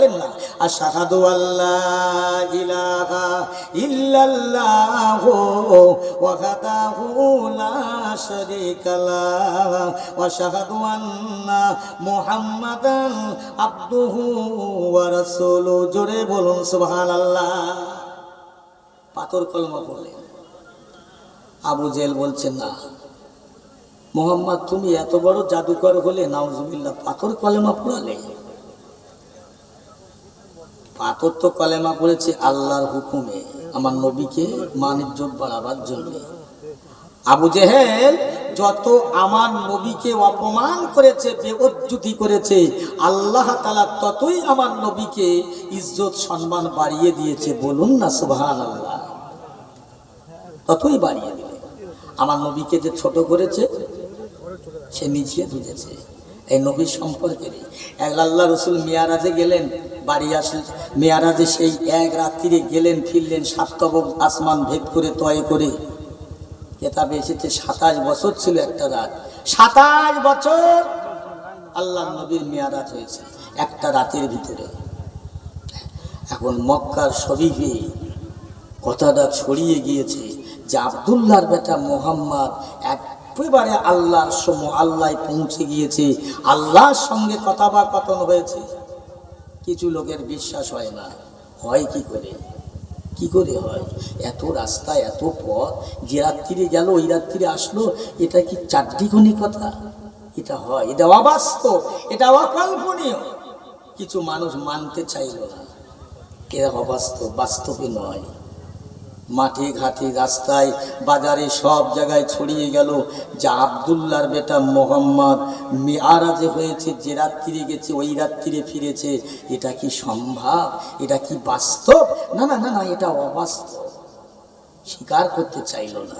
বলেন না আর শাহাদু আল্লাহ ইলাহা ইল্লাল্লাহ ওয়াহদাহু লা শারীকা লাহ ওয়া শাহাদু আন্না মুহাম্মাদান আবদুহু ওয়া রাসূলুহু জোরে বলুন, সুবহানাল্লাহ। পাথর কলমা পড়লেন। আবু জেল বলছেন, না, মোহাম্মদ তুমি এত বড় জাদুকর হলে নাউজুবিল্লাহ পাথর কলেমা পড়ালে পাথর তো কলেমা পড়েছে আল্লাহর হুকুমে। আমার নবীকে মানিজ্জত বাড়াবার জন্য। আবু জেহেল যত আমার নবীকে অপমান করেছে বেউজ্জুতি করেছে, আল্লাহ তালা ততই আমার নবীকে ইজ্জত, সম্মান বাড়িয়ে দিয়েছে। বলুন না সুবহান আল্লাহ ততই বাড়িয়ে দিলে আমার নবীকে যে ছোট করেছে, সে নিজে বুঝেছে। এই নবীর সম্পর্কে এক আল্লাহ রসুল মিয়ারাজে গেলেন। বাড়ি আসলেন মেয়ারাজে সেই এক রাত্রিরে গেলেন, ফিরলেন সাতবক আসমান ভেদ করে তয় করে। কেতাবে এসেছে, সাতাশ বছর ছিল একটা রাত। সাতাশ বছর আল্লাহ নবীর মেয়ারাজ হয়েছে একটা রাতের ভিতরে। এখন মক্কার শরীফে কথাটা ছড়িয়ে গিয়েছে যে আবদুল্লাহর বেটা মোহাম্মদ একেবারে আল্লাহর সম আল্লাহ পৌঁছে গিয়েছে। আল্লাহর সঙ্গে কথা বা কথন হয়েছে। কিছু লোকের বিশ্বাস হয় না। হয় কি করে? কি করে হয়? এত রাস্তা, এত পথ, যে রাত্রিরে গেল, ওই রাত্রিরে আসলো, এটা কি চারটিখানি কথা? এটা হয়, এটা অবাস্তব, এটা অকল্পনীয়। কিছু মানুষ মানতে চাইল না। এরা অবাস্তব বাস্তবে নয়। মাঠে ঘাটে রাস্তায়, বাজারে সব জায়গায় ছড়িয়ে গেল যে আবদুল্লার বেটা মোহাম্মদ। মেয়ারাজে হয়েছে, যে রাত্রিরে গেছে, ওই রাত্রিরে ফিরেছে। এটা কি সম্ভব? এটা কি বাস্তব? না না না না, এটা অবাস্তব। স্বীকার করতে চাইল না।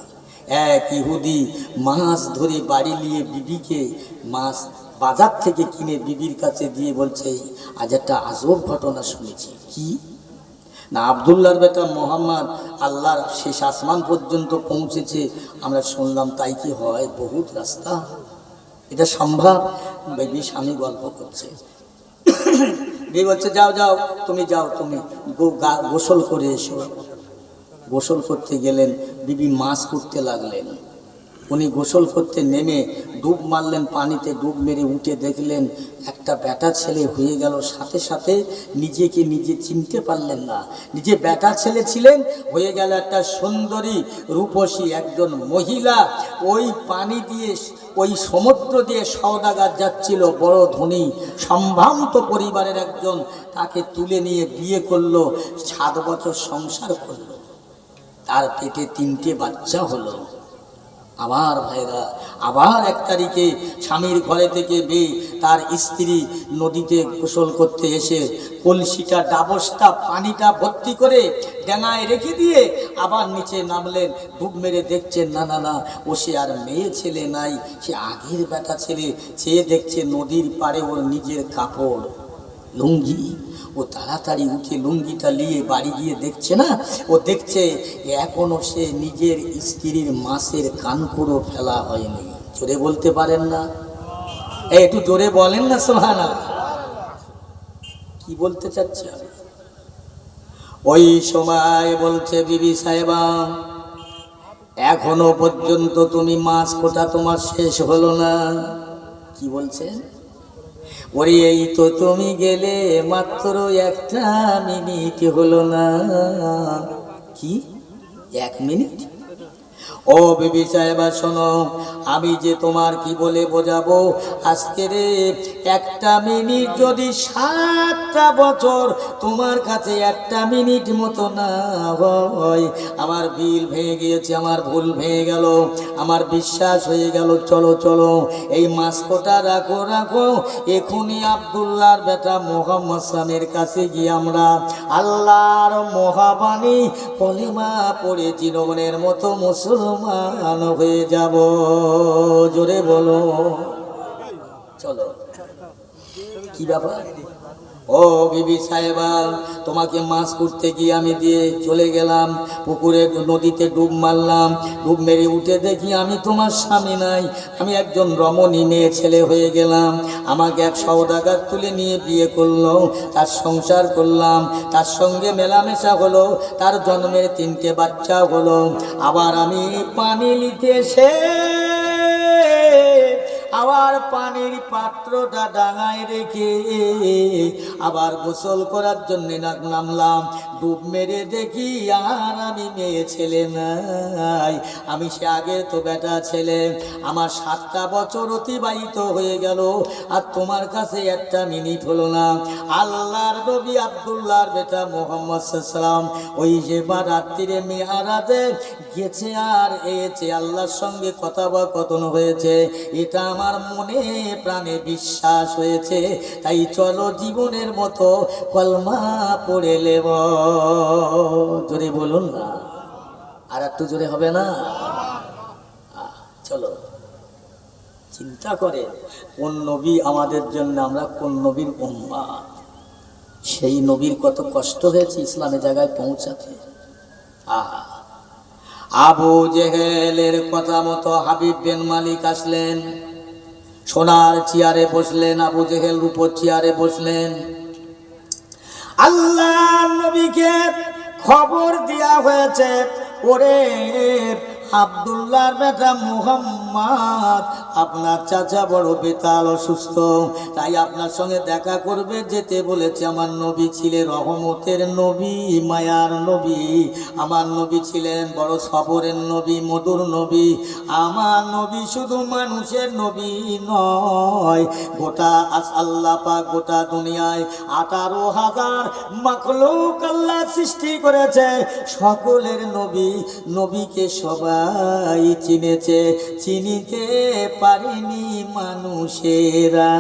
এক ইহুদি মাছ ধরে বাড়ি নিয়ে বিবিকে মাছ বাজার থেকে কিনে বিবির কাছে দিয়ে বলছে আজ একটা আজব ঘটনা শুনেছি। কি? না আবদুল্লার বেটা মোহাম্মদ আল্লাহর শেষ আসমান পর্যন্ত পৌঁছেছে। আমরা শুনলাম তাই কি হয়? বহুত রাস্তা। এটা সম্ভব? বেবি স্বামী গল্প করছে। বিয়ে বলছে, যাও যাও, তুমি যাও, তুমি গোসল করে এসো। গোসল করতে গেলেন, বিবি মাছ করতে লাগলেন। উনি গোসল করতে নেমে ডুব মারলেন পানিতে, ডুব মেরে উঠে দেখলেন একটা ব্যাটা ছেলে হয়ে গেল। সাথে সাথে নিজেকে নিজে চিনতে পারলেন না। নিজে বেটা ছেলে ছিলেন, হয়ে গেল একটা সুন্দরী রূপসী একজন মহিলা। ওই পানি দিয়ে, ওই সমুদ্র দিয়ে সওদাগার যাচ্ছিল বড় ধনী সম্ভ্রান্ত পরিবারের একজন। তাকে তুলে নিয়ে বিয়ে করল, সাত বছর সংসার করল। তার পেটে তিনটে বাচ্চা হলো। আমার ভাইরা, আবার এক তারিখে স্বামীর ঘরে থেকে বে তার স্ত্রী নদীতে গোসল করতে এসে কলসিটা, ডাবসটা, পানিটা ভর্তি করে ডেঙায় রেখে দিয়ে আবার নিচে নামলেন। ডুব মেরে দেখছেন, না না না, ও সে আর মেয়ে ছেলে নাই, সে আগের বেটা ছেলে। চেয়ে দেখছে নদীর পাড়ে ওর নিজের কাপড়। লুঙ্গি ও তাড়াতাড়ি উঠে লুঙ্গিটা নিয়ে বাড়ি গিয়ে দেখছে না? ও দেখছে এখনও সে নিজের স্ত্রীর মাসের কানকুড়ো ফেলা হয়নি। জোরে বলতে পারেন না? একটু জোরে বলেন না সোহানা কি বলতে চাচ্ছে ওই সময় বলছে, বিবি সাহেবা, এখনও পর্যন্ত তুমি মাছ কোটা তোমার শেষ হলো না। কি বলছেন? ওরে এই তো তুমি গেলে মাত্র একটা মিনিট হলো না। কি? এক মিনিট? ও বিবি সাহেবা, শোনো, আমি যে তোমার কি বলে বোঝাবো? আজকে রে একটা মিনিট যদি সাতটা বছর তোমার কাছে একটা মিনিট মতো না হয়, আমার বিল ভেঙে গিয়েছে, আমার ভুল ভেঙে গেল, আমার বিশ্বাস হয়ে গেল, চলো চলো, এই মাস্কটা রাখো রাখো এখনই আবদুল্লাহর বেটা মোহাম্মদ সামের কাছে গিয়ে আমরা আল্লাহর মহাবাণী কলিমা পড়ে জীবনের মতো মুসলমান হয়ে যাব। জোরে বলো। চলো। কি ব্যাপার? ও বিবি সাহেবা, তোমাকে মাছ করতে গিয়ে আমি দিয়ে চলে গেলাম। পুকুরে নদীতে ডুব মারলাম। ডুব মেরে উঠে দেখি আমি তোমার স্বামী নাই। আমি একজন রমণী মেয়ে, ছেলে হয়ে গেলাম। আমাকে এক সৌদাগার তুলে নিয়ে বিয়ে করল, তার সংসার করলাম। তার সঙ্গে মেলামেশা হলো, তার জন্মের তিনটে বাচ্চা হলো। আবার আমি পানি নিতে এসে আবার পানির পাত্রটা ডাঙায় রেখে আবার গোসল করার জন্য নামলাম। ডুব মেরে দেখি আর আমি মেয়ে ছেলে নাই। আমি সে আগে তো বেটা ছেলে। আমার সাতটা বছর অতিবাহিত হয়ে গেল আর তোমার কাছে একটা মিনিট হলো না। আল্লাহর নবী আবদুল্লাহর বেটা মোহাম্মদ সাল্লাম ওই যে বা রাত্রিরে মেয়ারাতে গেছে আর এসে আল্লাহর সঙ্গে কথা বা কথন হয়েছে। এটা আমার মনে প্রাণে বিশ্বাস হয়েছে। তাই চলো জীবনের মতো কলমা পড়ে লেব। জোরে বলুন না। আর একটু জোরে হবে না? চলো। চিন্তা করে কোন নবী আমাদের জন্য, আমরা কোন নবীর উম্মাদ সেই নবীর কত কষ্ট হয়েছে ইসলামের জায়গায় পৌঁছাতে। আহা, আবু জেহেলের কথা মতো হাবিব বিন মালিক আসলেন। সোনার চেয়ারে বসলেন, আবু জেহেল রূপর চেয়ারে বসলেন। আল্লাহ নবীকে খবর দেওয়া হয়েছে ওরে আবদুল্লাহর বেটা মুহাম্মদ, আপনার চাচা বড় বেতাল অসুস্থ। তাই আপনার সঙ্গে দেখা করবে, যেতে বলেছে, আমার নবী ছিলেন রহমতের নবী, মায়ার নবী। আমার নবী ছিলেন বড় সবরের নবী, মধুর নবী। আমার নবী শুধু মানুষের নবী নয়। গোটা আল্লাহ পাক গোটা দুনিয়ায় আঠারো হাজার মাকলুক আল্লাহ সৃষ্টি করেছে। সকলের নবী, নবীকে সবাই চিনেছে, চিনিতে পারেনি মানুষেরা।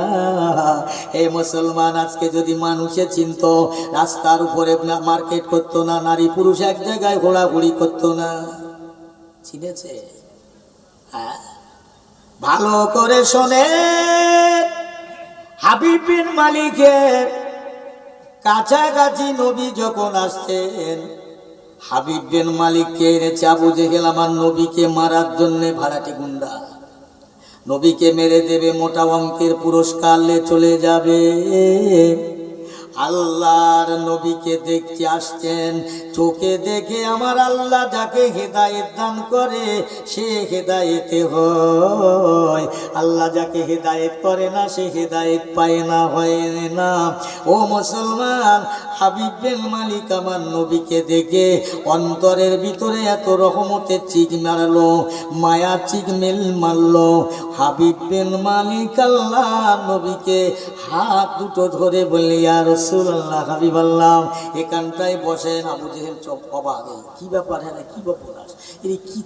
এ মুসলমান, আজকে যদি মানুষে চিনত, রাস্তার উপরে মার্কেট করতো না, নারী পুরুষ এক জায়গায় ঘোরাঘুরি করতো না। চিনেছে? হ্যাঁ? ভালো করে শোনে। হাবিব বিন মালিকের কাছাকাছি নবী যখন আসতেন হাবিব বিন মালিককে এনেছে আবু জেহেল আমার নবীকে মারার জন্যে ভাড়াটি গুন্ডা। নবীকে মেরে দেবে মোটা অঙ্কের পুরস্কার চলে যাবে। আল্লাহর নবীকে দেখতে আসছেন। চোখে দেখে আমার আল্লাহ যাকে হেদায়েত দান করে, সে হেদায়েতে হয়। আল্লাহ যাকে হেদায়েত করে না, সে হেদায়েত পায় না, হয় না। ও মুসলমান, হাবিব মালিক আমার নবীকে দেখে অন্তরের ভিতরে এত রহমতের চিক মারলো মায়া চিক মেল মারলো। হাবিব মালিক আল্লাহ নবীকে হাত দুটো ধরে বললি আর রসুল হাবিব আল্লাহ, এখানটায় বসেন আবু জেহেল কি ব্যাপার হ্যাঁ কি কি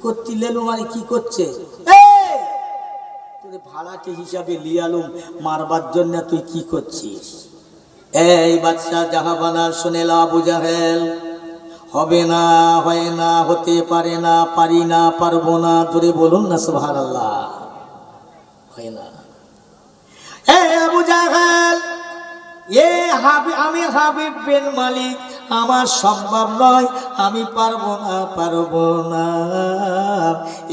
মানে কি করছে! তোরে হিসাবে লিয়ালুম মারবার জন্য তুই কি করছিস? এই বাচ্চা জাহাবানা শুনেলা আবু জাহেল, হবে না, হয় না, হতে পারে না, পারি না, পারব না, ধরে বলুন না সুভার আল্লাহ হয় না। এ আবু জাহেল! এ হাবি আমি হাবিব বিন মালিক। আমার সম্ভব নয়, আমি পারব না পারব না।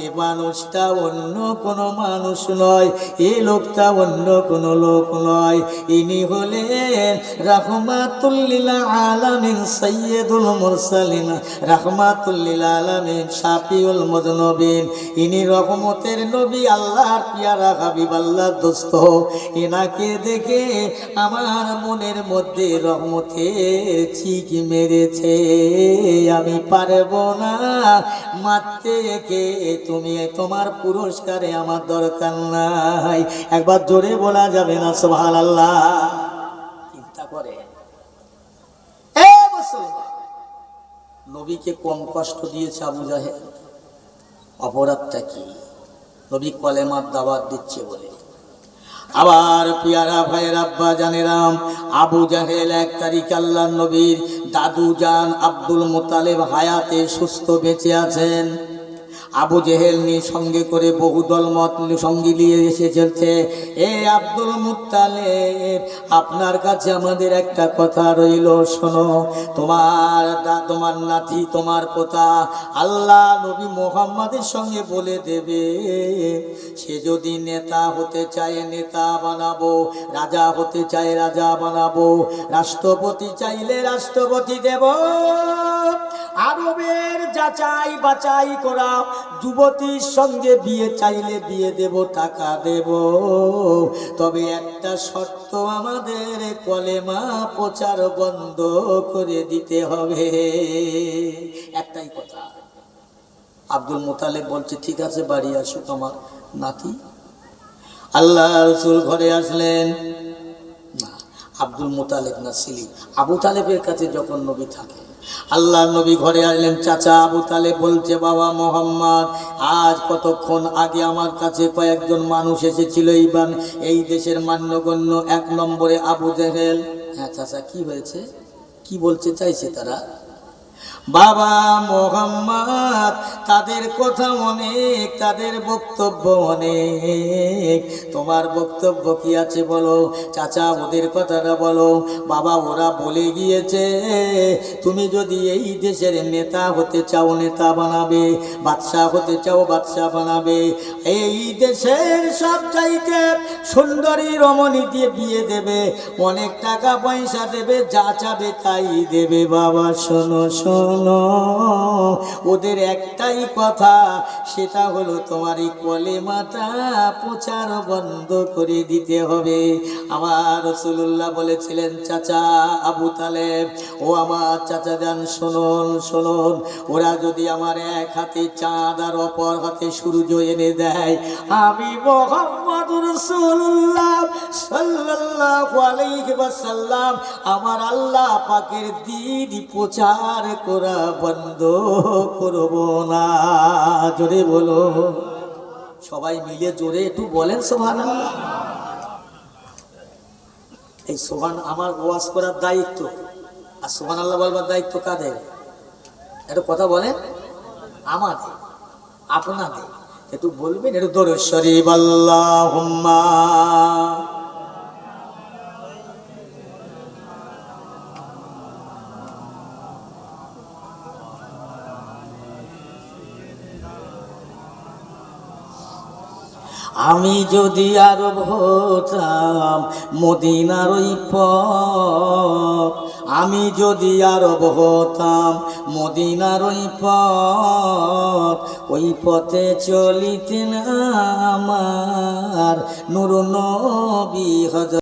এ মানুষটা অন্য কোনো মানুষ নয়, এ লোকটা অন্য কোনো লোক নয়। ইনি হলেন রাহমাতুল্লিল আলামিন সৈয়দুল মুরসালিন, রাহমাতুল্লিল আলামিন শাফিউল মুজনবিন। ইনি রহমতের নবী, আল্লাহর পিয়ারা হাবিব, আল্লাহর দোস্ত। এনাকে দেখে আমার মনের মধ্যে রহমতের চিক মেরেছে, আমি পারব না। মারতে কে? তুমি তোমার পুরস্কারে আমার দরকার নাই। একবার জোরে বলা যাবে না সোহাল আল্লাহ চিন্তা করে। নবীকে কম কষ্ট দিয়েছে আবু জাহেদ অপরাধটা কি? নবী কলেমার দাওয়াত দিচ্ছে বলে। আবার পিয়ারা ভাইয়ের আব্বা জানেরাম, আবু জাহেল এক তারিখ আল্লাহ নবীর দাদু জান আব্দুল মোতালেব হায়াতে সুস্থ বেঁচে আছেন। আবু জেহেল নিয়ে সঙ্গে করে বহু দলমত সঙ্গী নিয়ে এসে চলছে। এ আব্দুল মুত্তালেব, আপনার কাছে আমাদের একটা কথা রইল, শোনো। তোমার তোমার নাতি, তোমার পোতা আল্লাহ নবী মোহাম্মদের সঙ্গে বলে দেবে, সে যদি নেতা হতে চায় নেতা বানাবো, রাজা হতে চায় রাজা বানাবো, রাষ্ট্রপতি চাইলে রাষ্ট্রপতি দেব। আরবের যাচাই বাছাই করা, যুবতীর সঙ্গে বিয়ে চাইলে বিয়ে দেব, টাকা দেব। তবে একটা শর্ত আমাদের, কলেমা প্রচার বন্ধ করে দিতে হবে। একটাই কথা। আব্দুল মোতালেব বলছে, ঠিক আছে, বাড়ি আসুক আমার নাতি। আল্লাহ রসুল ঘরে আসলেন। না, আব্দুল মোতালেব না, সিলি। আবু তালেবের কাছে যখন নবী থাকে আল্লাহ নবী ঘরে আসলেন চাচা আবু তালে বলছে, বাবা মোহাম্মদ, আজ কতক্ষণ আগে আমার কাছে কয়েকজন মানুষ এসেছিল ইবান, এই দেশের মান্যগণ্য এক নম্বরে আবু জেহেল? হ্যাঁ চাচা, কি হয়েছে? কি বলছে চাইছে তারা? বাবা মোহাম্মদ, তাদের কথা অনেক, তাদের বক্তব্য অনেক। তোমার বক্তব্য কি আছে বলো? চাচা, ওদের কথাটা বলো। বাবা, ওরা বলে গিয়েছে, তুমি যদি এই দেশের নেতা হতে চাও, নেতা বানাবে, বাদশাহ হতে চাও, বাদশাহ বানাবে। এই দেশের সব চাইতে সুন্দরী রমণী দিয়ে বিয়ে দেবে। অনেক টাকা পয়সা দেবে, যা চাবে তাই দেবে। বাবা, শোনো শোনো। ওদের একটাই কথা, সেটা হলো তোমার এই কলেমাটা প্রচার বন্ধ করে দিতে হবে। আমার রসুল্লাহ বলেছিলেন, চাচা আবু তালেব, ও আমার চাচা যান, শুনুন শুনুন। ওরা যদি আমার এক হাতে চাঁদ আর অপর হাতে সূর্য এনে দেয়, আমি মোহাম্মদ রসুল্লাহ সাল্লাল্লাহু আলাইহি ওয়াসাল্লাম, আমার আল্লাহ পাকের দিন প্রচার করা বন্ধ করব না। জোরে বলো। সবাই মিলে জোরে একটু বলেন সুবহানাল্লাহ এই সোহান আমার ওয়াজ করার দায়িত্ব। আর সোহান আল্লাহ বলবার দায়িত্ব কাদের? একটু কথা বলেন। আমাদের, আপনাদের। একটু বলবেন, একটু দরেশ্বরী আল্লাহ আমি যদি আরব হতাম, মদিনার ওই পথ। আমি যদি আরব হতাম, মদিনার ওই পথ। ওই পথে চলিতেন আমার নুর বিহজ হজ